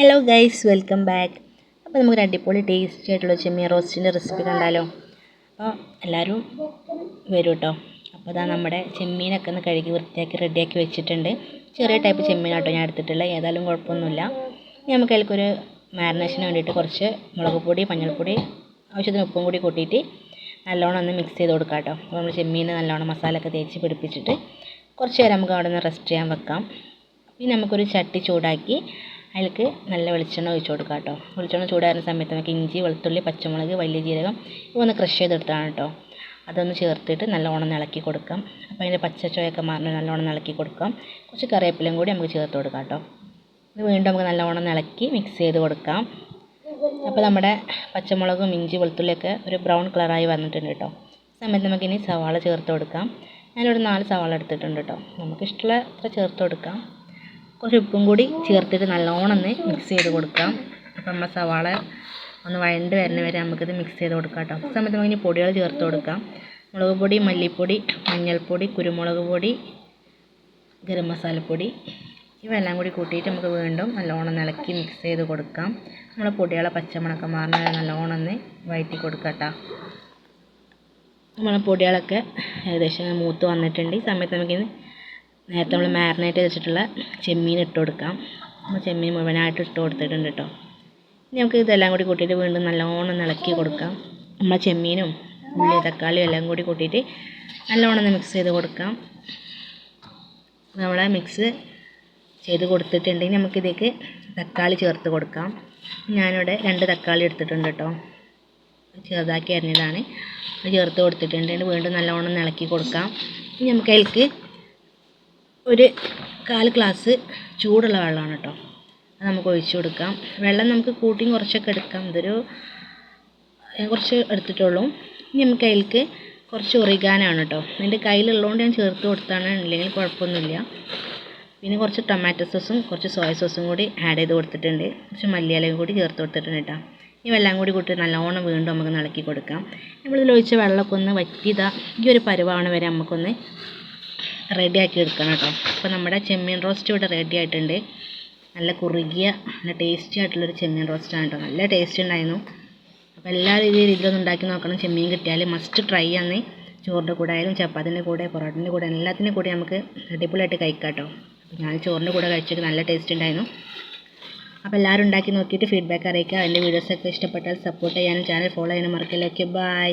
Hello guys welcome back അപ്പോൾ നമുക്ക് അടിപൊളി ടേസ്റ്റി ആയിട്ടുള്ള ചെമ്മീൻ റോസ്റ്റിന്റെ റെസിപ്പി കണ്ടാലോ? അപ്പോൾ എല്ലാവരും വരും കേട്ടോ അപ്പോൾ അതാ നമ്മുടെ ചെമ്മീനൊക്കെ ഒന്ന് കഴുകി വൃത്തിയാക്കി റെഡിയാക്കി വെച്ചിട്ടുണ്ട്. ചെറിയ ടൈപ്പ് ചെമ്മീനാട്ടോ ഞാൻ എടുത്തിട്ടുള്ളത് ഏതായാലും കുഴപ്പമൊന്നുമില്ല. ഇനി നമുക്ക് അതിലേക്കൊരു മാരിനേഷന് വേണ്ടിയിട്ട് കുറച്ച് മുളക് പൊടി മഞ്ഞൾപ്പൊടി ആവശ്യത്തിന് ഉപ്പും കൂടി കൂട്ടിയിട്ട് നല്ലോണം ഒന്ന് മിക്സ് ചെയ്ത് കൊടുക്കാം കേട്ടോ അപ്പോൾ നമ്മൾ ചെമ്മീൻ നല്ലോണം മസാലയൊക്കെ തേച്ച് പിടിപ്പിച്ചിട്ട് കുറച്ച് നേരം നമുക്ക് അവിടെ നിന്ന് റെസ്റ്റ് ചെയ്യാൻ വെക്കാം. ഇനി നമുക്കൊരു ചട്ടി ചൂടാക്കി അതിലേക്ക് നല്ല വെളിച്ചെണ്ണ ഒഴിച്ച് കൊടുക്കാം കേട്ടോ. വെളിച്ചെണ്ണ ചൂടാകുന്ന സമയത്ത് നമുക്ക് ഇഞ്ചി വെളുത്തുള്ളി പച്ചമുളക് വലിയ ജീരകം ഇവ ഒന്ന് ക്രഷ് ചെയ്തെടുത്താണ് കേട്ടോ. അതൊന്ന് ചേർത്തിട്ട് നല്ലോണം ഇളക്കി കൊടുക്കാം. അപ്പോൾ അതിന്റെ പച്ച ചോയൊക്കെ നല്ലോണം ഇളക്കി കൊടുക്കാം. കുറച്ച് കറിവേപ്പിലയും കൂടി നമുക്ക് ചേർത്ത് കൊടുക്കാം കേട്ടോ. ഇത് വീണ്ടും നമുക്ക് നല്ലോണം ഇളക്കി മിക്സ് ചെയ്ത് കൊടുക്കാം. അപ്പോൾ നമ്മുടെ പച്ചമുളകും ഇഞ്ചി വെളുത്തുള്ളിയൊക്കെ ഒരു ബ്രൗൺ കളറായി വന്നിട്ടുണ്ട് കേട്ടോ. സമയത്ത് നമുക്കിനി സവാള ചേർത്ത് കൊടുക്കാം. ഞാനിവിടെ നാല് സവാള എടുത്തിട്ടുണ്ട് കേട്ടോ. നമുക്ക് ഇഷ്ടമുള്ള അത്ര ചേർത്ത് കൊടുക്കാം. കുറച്ച് ഉപ്പും കൂടി ചേർത്തിട്ട് നല്ലോണം ഒന്ന് മിക്സ് ചെയ്ത് കൊടുക്കാം. അപ്പം നമ്മൾ സവാള ഒന്ന് വഴണ്ട് വരുന്ന വരെ നമുക്കിത് മിക്സ് ചെയ്ത് കൊടുക്കാം കേട്ടോ സമയത്ത് നമുക്ക് ഇനി പൊടികൾ ചേർത്ത് കൊടുക്കാം. മുളക് പൊടി മല്ലിപ്പൊടി മഞ്ഞൾപ്പൊടി കുരുമുളക് പൊടി ഗരം മസാലപ്പൊടി ഇവയെല്ലാം കൂടി കൂട്ടിയിട്ട് നമുക്ക് വീണ്ടും നല്ലോണം ഇളക്കി മിക്സ് ചെയ്ത് കൊടുക്കാം. നമ്മൾ പൊടികളെ പച്ചമണക്ക മാറുന്ന നല്ലോണം ഒന്ന് വഴറ്റി കൊടുക്കാം കേട്ടോ നമ്മളെ പൊടികളൊക്കെ ഏകദേശം മൂത്ത് വന്നിട്ടുണ്ട്. ഈ സമയത്ത് നമുക്കിത് നേരത്തെ നമ്മൾ മാരിനേറ്റ് വെച്ചിട്ടുള്ള ചെമ്മീൻ ഇട്ട് കൊടുക്കാം. നമ്മൾ ചെമ്മീൻ മുഴുവനായിട്ട് ഇട്ട് കൊടുത്തിട്ടുണ്ട് കേട്ടോ. ഇനി നമുക്ക് ഇതെല്ലാം കൂടി കൂട്ടിയിട്ട് വീണ്ടും നല്ലോണം ഇളക്കി കൊടുക്കാം. നമ്മൾ ചെമ്മീനും ഉള്ളി തക്കാളിയും എല്ലാം കൂടി കൂട്ടിയിട്ട് നല്ലോണം ഒന്ന് മിക്സ് ചെയ്ത് കൊടുക്കാം. നമ്മളെ മിക്സ് ചെയ്ത് കൊടുത്തിട്ടുണ്ടെങ്കിൽ നമുക്കിതേക്ക് തക്കാളി ചേർത്ത് കൊടുക്കാം. ഞാനിവിടെ രണ്ട് തക്കാളി എടുത്തിട്ടുണ്ട് കേട്ടോ. ചെറുതാക്കി അരിഞ്ഞതാണ്. ചേർത്ത് കൊടുത്തിട്ടുണ്ട്. വീണ്ടും നല്ലോണം ഇളക്കി കൊടുക്കാം. ഇനി നമുക്ക് അതിലേക്ക് ഒരു കാൽ ഗ്ലാസ് ചൂടുള്ള വെള്ളമാണ് കേട്ടോ. അത് നമുക്ക് ഒഴിച്ചു കൊടുക്കാം. വെള്ളം നമുക്ക് കൂട്ടിയും കുറച്ചൊക്കെ എടുക്കാം. ഇതൊരു കുറച്ച് എടുത്തിട്ടുള്ളൂ. ഇനി നമുക്ക് അതിലേക്ക് കുറച്ച് ഒറിഗാനാണ് കേട്ടോ. എന്റെ കയ്യിലുള്ളതുകൊണ്ട് ഞാൻ ചേർത്ത് കൊടുത്താണ്. ഇല്ലെങ്കിൽ കുഴപ്പമൊന്നുമില്ല. പിന്നെ കുറച്ച് ടൊമാറ്റോ സോസും കുറച്ച് സോയ സോസും കൂടി ആഡ് ചെയ്ത് കൊടുത്തിട്ടുണ്ട്. കുറച്ച് മല്ലിയിലയും കൂടി ചേർത്ത് കൊടുത്തിട്ടുണ്ട് കേട്ടോ. വെള്ളം കൂടി കൂട്ടി നല്ലോണം വീണ്ടും നമുക്ക് ഇളക്കി കൊടുക്കാം. നമ്മളിതിൽ ഒഴിച്ച വെള്ളമൊക്കെ ഒന്ന് വറ്റിയതാ. ഈ ഒരു പരുവാണ് വരെ നമുക്കൊന്ന് റെഡിയാക്കി എടുക്കണം കേട്ടോ അപ്പോൾ നമ്മുടെ ചെമ്മീൻ റോസ്റ്റ് ഇവിടെ റെഡി ആയിട്ടുണ്ട്. നല്ല കുറുകിയ നല്ല ടേസ്റ്റി ആയിട്ടുള്ളൊരു ചെമ്മീൻ റോസ്റ്റാണ് കേട്ടോ. നല്ല ടേസ്റ്റ് ഉണ്ടായിരുന്നു. അപ്പോൾ എല്ലാ രീതിയിലും ഇതിലൊന്നും ഉണ്ടാക്കി നോക്കണം. ചെമ്മീൻ കിട്ടിയാൽ മസ്റ്റ് ട്രൈ ആണ്. ചോറിന്റെ കൂടെ ആയാലും ചപ്പാത്തിന്റെ കൂടെ പൊറോട്ടന്റെ കൂടെ എല്ലാത്തിന്റെ കൂടെ നമുക്ക് അടിപൊളിയായിട്ട് കഴിക്കാം കേട്ടോ. ഞാൻ ചോറിന്റെ കൂടെ കഴിച്ചൊക്കെ നല്ല ടേസ്റ്റ് ഉണ്ടായിരുന്നു. അപ്പോൾ എല്ലാവരും ഉണ്ടാക്കി നോക്കിയിട്ട് ഫീഡ്ബാക്ക് അറിയിക്കുക. എന്റെ വീഡിയോസൊക്കെ ഇഷ്ടപ്പെട്ടാൽ സപ്പോർട്ട് ചെയ്യാനും ചാനൽ ഫോളോ ചെയ്യാനും മറക്കില്ല. Okay bye